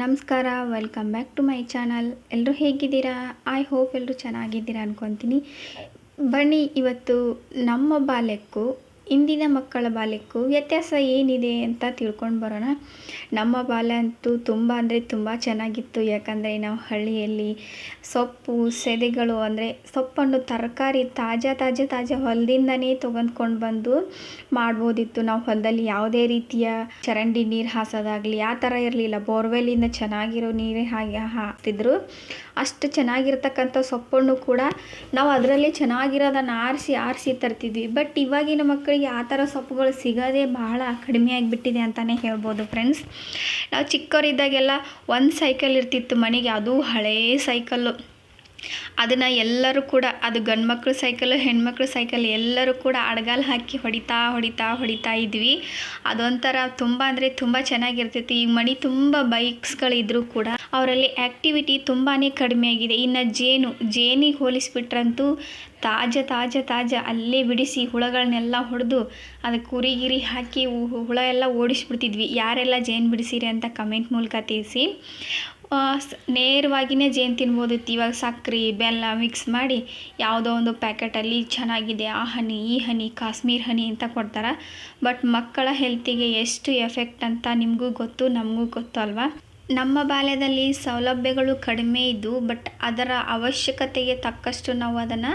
ನಮಸ್ಕಾರ welcome back to my channel ಎಲ್ಲರೂ ಹೇಗಿದ್ದೀರಾ? ಐ ಹೋಪ್ ಎಲ್ಲರೂ ಚೆನ್ನಾಗಿದ್ದೀರಾ ಅಂದ್ಕೊತೀನಿ ಬನ್ನಿ, ಇವತ್ತು ನಮ್ಮ ಬಾಲ್ಯಕ್ಕೂ ಇಂದಿನ ಮಕ್ಕಳ ಬಾಲ್ಯಕ್ಕೂ ವ್ಯತ್ಯಾಸ ಏನಿದೆ ಅಂತ ತಿಳ್ಕೊಂಡು ಬರೋಣ. ನಮ್ಮ ಬಾಲ್ಯ ಅಂತೂ ತುಂಬ ಅಂದರೆ ತುಂಬ ಚೆನ್ನಾಗಿತ್ತು. ಯಾಕಂದರೆ ನಾವು ಹಳ್ಳಿಯಲ್ಲಿ ಸೊಪ್ಪು, ಸೆದೆಗಳು ಅಂದರೆ ಸೊಪ್ಪನ್ನು ತರಕಾರಿ ತಾಜಾ ತಾಜಾ ತಾಜಾ ಹೊಲದಿಂದನೇ ತೊಗೊಂಡ್ಕೊಂಡು ಬಂದು ಮಾಡ್ಬೋದಿತ್ತು. ನಾವು ಹೊಲದಲ್ಲಿ ಯಾವುದೇ ರೀತಿಯ ಚರಂಡಿ ನೀರು ಹಾಸೋದಾಗಲಿ, ಆ ಥರ ಇರಲಿಲ್ಲ. ಬೋರ್ವೆಲ್ಲಿಂದ ಚೆನ್ನಾಗಿರೋ ನೀರೇ ಹಾಗೆ ಹಾಕ್ತಿದ್ರು. ಅಷ್ಟು ಚೆನ್ನಾಗಿರ್ತಕ್ಕಂಥ ಸೊಪ್ಪನ್ನು ಕೂಡ ನಾವು ಅದರಲ್ಲಿ ಚೆನ್ನಾಗಿರೋದನ್ನು ಆರಿಸಿ ಆರಿಸಿ ತರ್ತಿದ್ವಿ. ಬಟ್ ಇವಾಗಿನ ಮಕ್ಕಳಿಗೆ ಆ ಥರ ಸೊಪ್ಪುಗಳು ಸಿಗೋದೇ ಬಹಳ ಕಡಿಮೆ ಆಗಿಬಿಟ್ಟಿದೆ ಅಂತಲೇ ಹೇಳ್ಬೋದು ಫ್ರೆಂಡ್ಸ್ ನಾವು ಚಿಕ್ಕವರಿದ್ದಾಗೆಲ್ಲ ಒಂದು ಸೈಕಲ್ ಇರ್ತಿತ್ತು ಮನೆಗೆ, ಅದು ಹಳೇ ಸೈಕಲ್ಲು ಅದನ್ನು ಎಲ್ಲರೂ ಕೂಡ, ಅದು ಗಂಡು ಮಕ್ಕಳ ಸೈಕಲ್ ಹೆಣ್ಮಕ್ಳು ಸೈಕಲ್ ಎಲ್ಲರೂ ಕೂಡ ಅಡಗಾಲು ಹಾಕಿ ಹೊಡಿತಾ ಹೊಡಿತಾ ಹೊಡಿತಾ ಇದ್ವಿ. ಅದೊಂಥರ ತುಂಬ ಅಂದರೆ ತುಂಬ ಚೆನ್ನಾಗಿರ್ತೈತಿ. ಈಗ ಮನೆ ತುಂಬ ಬೈಕ್ಸ್ಗಳಿದ್ರೂ ಕೂಡ ಅವರಲ್ಲಿ ಆ್ಯಕ್ಟಿವಿಟಿ ತುಂಬಾ ಕಡಿಮೆ ಆಗಿದೆ ಇನ್ನು ಜೇನು, ಜೇನಿಗೆ ಹೋಲಿಸ್ಬಿಟ್ರಂತೂ ತಾಜಾ ತಾಜಾ ತಾಜಾ ಅಲ್ಲೇ ಬಿಡಿಸಿ ಹುಳಗಳನ್ನೆಲ್ಲ ಹೊಡೆದು ಅದಕ್ಕೆ ಕುರಿ ಗಿರಿ ಹಾಕಿ ಹುಳ ಎಲ್ಲ ಓಡಿಸ್ಬಿಡ್ತಿದ್ವಿ. ಯಾರೆಲ್ಲ ಜೇನು ಬಿಡಿಸಿರಿ ಅಂತ ಕಮೆಂಟ್ ಮೂಲಕ ತಿಳಿಸಿ. ನೇರವಾಗಿಯೇ ಜೇನು ತಿನ್ಬೋದಿತ್ತು. ಇವಾಗ ಸಕ್ಕರೆ ಬೆಲ್ಲ ಮಿಕ್ಸ್ ಮಾಡಿ ಯಾವುದೋ ಒಂದು ಪ್ಯಾಕೆಟಲ್ಲಿ ಚೆನ್ನಾಗಿದೆ ಆ ಹನಿ, ಈ ಹನಿ, ಕಾಶ್ಮೀರ್ ಹನಿ ಅಂತ ಕೊಡ್ತಾರೆ. ಬಟ್ ಮಕ್ಕಳ ಹೆಲ್ತಿಗೆ ಎಷ್ಟು ಎಫೆಕ್ಟ್ ಅಂತ ನಿಮಗೂ ಗೊತ್ತು, ನಮಗೂ ಗೊತ್ತು ಅಲ್ವಾ? ನಮ್ಮ ಬಾಲ್ಯದಲ್ಲಿ ಸೌಲಭ್ಯಗಳು ಕಡಿಮೆ ಇದ್ದವು ಬಟ್ ಅದರ ಅವಶ್ಯಕತೆಗೆ ತಕ್ಕಷ್ಟು ನಾವು ಅದನ್ನು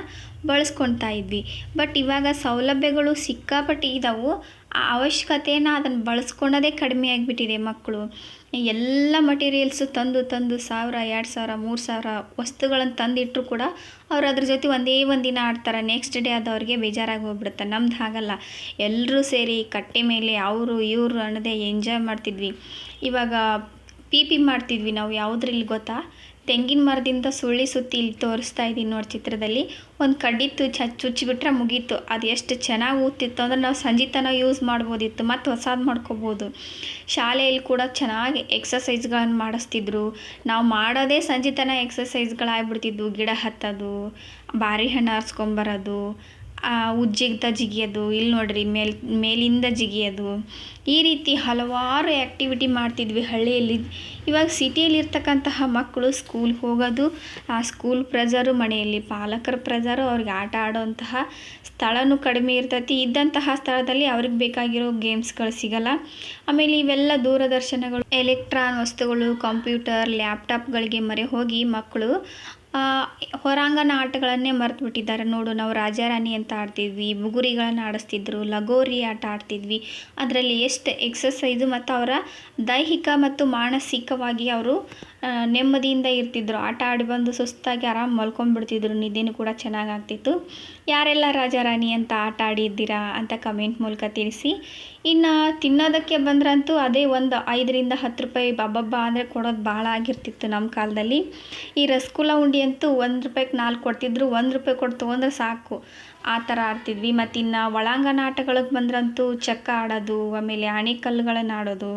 ಬಳಸ್ಕೊತಾ ಇದ್ವಿ. ಬಟ್ ಇವಾಗ ಸೌಲಭ್ಯಗಳು ಸಿಕ್ಕಾಪಟ್ಟೆ ಇದ್ದಾವೆ ಆ ಅವಶ್ಯಕತೆಯನ್ನು ಅದನ್ನು ಬಳಸ್ಕೊಳ್ಳೋದೇ ಕಡಿಮೆ ಆಗಿಬಿಟ್ಟಿದೆ ಮಕ್ಕಳು. ಎಲ್ಲ ಮಟೀರಿಯಲ್ಸು ತಂದು ತಂದು ಸಾವಿರ, ಎರಡು ಸಾವಿರ, ಮೂರು ಸಾವಿರ ವಸ್ತುಗಳನ್ನು ತಂದಿಟ್ಟರು ಕೂಡ ಅವ್ರು ಅದ್ರ ಜೊತೆ ಒಂದೇ ಒಂದು ದಿನ ಆಡ್ತಾರೆ. ನೆಕ್ಸ್ಟ್ ಡೇ ಅದು ಅವ್ರಿಗೆ ಬೇಜಾರಾಗಿ ಹೋಗ್ಬಿಡುತ್ತೆ. ನಮ್ದು ಹಾಗಲ್ಲ. ಎಲ್ಲರೂ ಸೇರಿ ಕಟ್ಟೆ ಮೇಲೆ ಅವರು, ಇವರು ಅನ್ನದೇ ಎಂಜಾಯ್ ಮಾಡ್ತಿದ್ವಿ. ಇವಾಗ ಪಿ ಮಾಡ್ತಿದ್ವಿ ನಾವು ಯಾವುದ್ರಲ್ಲಿ ಗೊತ್ತಾ? ತೆಂಗಿನ ಮರದಿಂದ ಸುಳ್ಳಿ ಸುತ್ತಿ ಇಲ್ಲಿ ತೋರಿಸ್ತಾ ಇದ್ದೀನಿ ನೋಡಿ ಚಿತ್ರದಲ್ಲಿ. ಒಂದು ಕಡ್ಡಿತ್ತು ಚ ಚುಚ್ಚಿಬಿಟ್ರೆ ಮುಗೀತು. ಅದು ಎಷ್ಟು ಚೆನ್ನಾಗಿ ಊತಿತ್ತು ಅಂದ್ರೆ ನಾವು ಸಂಜೆ ತನಕ ಯೂಸ್ ಮಾಡ್ಬೋದಿತ್ತು. ಮತ್ತು ಹೊಸದು ಮಾಡ್ಕೋಬೋದು. ಶಾಲೆಯಲ್ಲಿ ಕೂಡ ಚೆನ್ನಾಗಿ ಎಕ್ಸಸೈಸ್ಗಳನ್ನು ಮಾಡಿಸ್ತಿದ್ರು. ನಾವು ಮಾಡೋದೇ ಸಂಜೆ ತನಕ ಎಕ್ಸಸೈಸ್ಗಳಾಗ್ಬಿಡ್ತಿದ್ವು ಗಿಡ ಹತ್ತೋದು, ಬಾರಿ ಹಣ್ಣು ಆರಿಸ್ಕೊಂಬರೋದು ಉಜ್ಜಿಗ್ದ ಜಿಗಿಯೋದು ಇಲ್ಲಿ ನೋಡ್ರಿ ಮೇಲ್, ಮೇಲಿಂದ ಜಿಗಿಯೋದು. ಈ ರೀತಿ ಹಲವಾರು ಆ್ಯಕ್ಟಿವಿಟಿ ಮಾಡ್ತಿದ್ವಿ ಹಳ್ಳಿಯಲ್ಲಿ. ಇವಾಗ ಸಿಟಿಯಲ್ಲಿರ್ತಕ್ಕಂತಹ ಮಕ್ಕಳು ಸ್ಕೂಲ್ಗೆ ಹೋಗೋದು, ಆ ಸ್ಕೂಲ್ ಪ್ರೆಜರು ಮನೆಯಲ್ಲಿ. ಪಾಲಕರ ಪ್ರೆಜರು ಅವ್ರಿಗೆ ಆಟ ಆಡೋವಂತಹ ಸ್ಥಳವೂ ಕಡಿಮೆ ಇರ್ತೈತಿ. ಇದ್ದಂತಹ ಸ್ಥಳದಲ್ಲಿ ಅವ್ರಿಗೆ ಬೇಕಾಗಿರೋ ಗೇಮ್ಸ್ಗಳು ಸಿಗಲ್ಲ. ಆಮೇಲೆ ಇವೆಲ್ಲ ದೂರದರ್ಶನಗಳು ಎಲೆಕ್ಟ್ರಾನ್ ವಸ್ತುಗಳು ಕಂಪ್ಯೂಟರ್ ಲ್ಯಾಪ್ಟಾಪ್ಗಳಿಗೆ ಮರೆ ಹೋಗಿ ಮಕ್ಕಳು ಹೊರಾಂಗಣ ಆಟಗಳನ್ನೇ ಮರೆತು ಬಿಟ್ಟಿದ್ದಾರೆ ನೋಡು, ನಾವು ರಾಜಾರಾಣಿ ಅಂತ ಆಡ್ತಿದ್ವಿ, ಬುಗುರಿಗಳನ್ನು ಆಡಿಸ್ತಿದ್ರು, ಲಗೋರಿ ಆಟ ಆಡ್ತಿದ್ವಿ. ಅದರಲ್ಲಿ ಎಷ್ಟು ಎಕ್ಸಸೈಸು ಮತ್ತು ಅವರ ದೈಹಿಕ ಮತ್ತು ಮಾನಸಿಕವಾಗಿ ಅವರು ನೆಮ್ಮದಿಯಿಂದ ಇರ್ತಿದ್ರು. ಆಟ ಆಡಿ ಬಂದು ಸುಸ್ತಾಗಿ ಆರಾಮ್ ಮಲ್ಕೊಂಡ್ಬಿಡ್ತಿದ್ರು. ನಿದ್ದೆನೂ ಕೂಡ ಚೆನ್ನಾಗಿ ಆಗ್ತಿತ್ತು ಯಾರೆಲ್ಲ ರಾಜಾರಾಣಿ ಅಂತ ಆಟ ಆಡಿದ್ದೀರಾ ಅಂತ ಕಮೆಂಟ್ ಮೂಲಕ ತಿಳಿಸಿ. ಇನ್ನು ತಿನ್ನೋದಕ್ಕೆ ಬಂದ್ರಂತೂ ಅದೇ ಒಂದು ಐದರಿಂದ ಹತ್ತು ರೂಪಾಯಿ ಬಬ್ಬಬ್ಬ ಅಂದರೆ ಕೊಡೋದು ಭಾಳ ಆಗಿರ್ತಿತ್ತು ನಮ್ಮ ಕಾಲದಲ್ಲಿ. ಈ ರಸಗುಲ್ಲ ಉಂಡಿ ಅಂತೂ ಒಂದು ರೂಪಾಯಿಗೆ ನಾಲ್ಕು ಕೊಡ್ತಿದ್ರು. ಒಂದು ರೂಪಾಯಿ ಕೊಟ್ಟು ತೊಗೊಂಡ್ರೆ ಸಾಕು. ಆ ಥರ ಆಡ್ತಿದ್ವಿ. ಮತ್ತು ಇನ್ನು ಒಳಾಂಗಣ ಆಟಗಳಿಗೆ ಬಂದ್ರಂತೂ ಚಕ್ಕ ಆಡೋದು, ಆಮೇಲೆ ಆಣೆಕಲ್ಲುಗಳನ್ನು ಆಡೋದು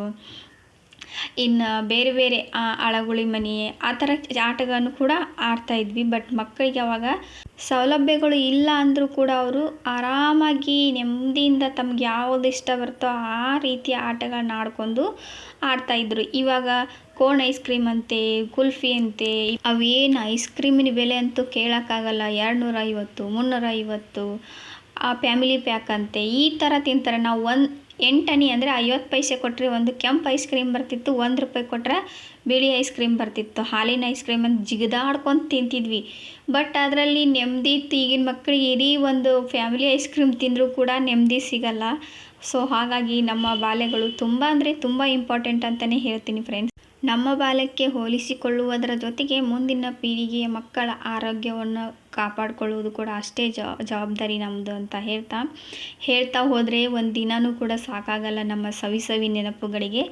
ಇನ್ನು ಬೇರೆ ಬೇರೆ ಅಳಗುಳಿ ಮನೆ, ಆ ಥರ ಆಟಗಳನ್ನು ಕೂಡ ಆಡ್ತಾ ಇದ್ವಿ. ಬಟ್ ಮಕ್ಕಳಿಗೆ ಅವಾಗ ಸೌಲಭ್ಯಗಳು ಇಲ್ಲ ಅಂದರೂ ಕೂಡ ಅವರು ಆರಾಮಾಗಿ ನೆಮ್ಮದಿಯಿಂದ ತಮ್ಗೆ ಯಾವ್ದು ಇಷ್ಟ ಬರುತ್ತೋ ಆ ರೀತಿಯ ಆಟಗಳನ್ನ ಆಡ್ಕೊಂಡು ಆಡ್ತಾಯಿದ್ರು ಇವಾಗ ಕೋನ್ ಐಸ್ ಕ್ರೀಮ್ ಅಂತೆ, ಕುಲ್ಫಿ ಅಂತೆ ಅವೇನು ಐಸ್ ಕ್ರೀಮಿನ ಬೆಲೆ ಅಂತೂ ಕೇಳೋಕ್ಕಾಗಲ್ಲ. ಎರಡು ನೂರೈವತ್ತು ಮುನ್ನೂರ ಐವತ್ತು ಆ ಫ್ಯಾಮಿಲಿ ಪ್ಯಾಕ್ ಅಂತೆ, ಈ ಥರ ತಿಂತಾರೆ. ನಾವು ಒಂದು ಎಂಟಣಿ ಅಂದರೆ ಐವತ್ತು ಪೈಸೆ ಕೊಟ್ಟರೆ ಒಂದು ಕೆಂಪು ಐಸ್ ಕ್ರೀಮ್ ಬರ್ತಿತ್ತು, ಒಂದು ರೂಪಾಯಿ ಕೊಟ್ಟರೆ ಬಿಳಿ ಐಸ್ ಕ್ರೀಮ್ ಬರ್ತಿತ್ತು. ಹಾಲಿನ ಐಸ್ ಕ್ರೀಮ್ ಅಂತ ಜಿಗಿದಾಡ್ಕೊಂಡು ತಿಂತಿದ್ವಿ. ಬಟ್ ಅದರಲ್ಲಿ ನೆಮ್ಮದಿ ಇತ್ತು. ಈಗಿನ ಮಕ್ಕಳಿಗೆ ಇಡೀ ಒಂದು ಫ್ಯಾಮಿಲಿ ಐಸ್ ಕ್ರೀಮ್ ತಿಂದರೂ ಕೂಡ ನೆಮ್ಮದಿ ಸಿಗಲ್ಲ. ಸೊ ಹಾಗಾಗಿ ನಮ್ಮ ಬಾಲ್ಯಗಳು ತುಂಬ ಅಂದರೆ ತುಂಬ ಇಂಪಾರ್ಟೆಂಟ್ ಅಂತಲೇ ಹೇಳ್ತೀನಿ ಫ್ರೆಂಡ್ಸ್ ನಮ್ಮ ಬಾಲ್ಯಕ್ಕೆ ಹೋಲಿಸಿಕೊಳ್ಳುವುದರ ಜೊತೆಗೆ ಮುಂದಿನ ಪೀಳಿಗೆಯ ಮಕ್ಕಳ ಆರೋಗ್ಯವನ್ನು ಕಾಪಾಡಿಕೊಳ್ಳುವುದು ಕೂಡ ಅಷ್ಟೇ ಜವಾಬ್ದಾರಿ ನಮ್ಮದು ಅಂತ ಹೇಳ್ತಾ ಹೇಳ್ತಾ ಹೋದರೆ ಒಂದು ದಿನವೂ ಕೂಡ ಸಾಕಾಗಲ್ಲ ನಮ್ಮ ಸವಿ ಸವಿ ನೆನಪುಗಳಿಗೆ.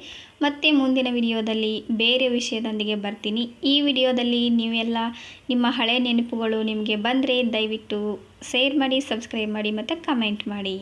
ಮತ್ತೆ ಮುಂದಿನ ವಿಡಿಯೋದಲ್ಲಿ ಬೇರೆ ವಿಷಯದೊಂದಿಗೆ ಬರ್ತೀನಿ. ಈ ವಿಡಿಯೋದಲ್ಲಿ ನೀವೆಲ್ಲ ನಿಮ್ಮ ಹಳೆ ನೆನಪುಗಳು ನಿಮಗೆ ಬಂದರೆ ದಯವಿಟ್ಟು ಶೇರ್ ಮಾಡಿ, ಸಬ್ಸ್ಕ್ರೈಬ್ ಮಾಡಿ ಮತ್ತು ಕಮೆಂಟ್ ಮಾಡಿ.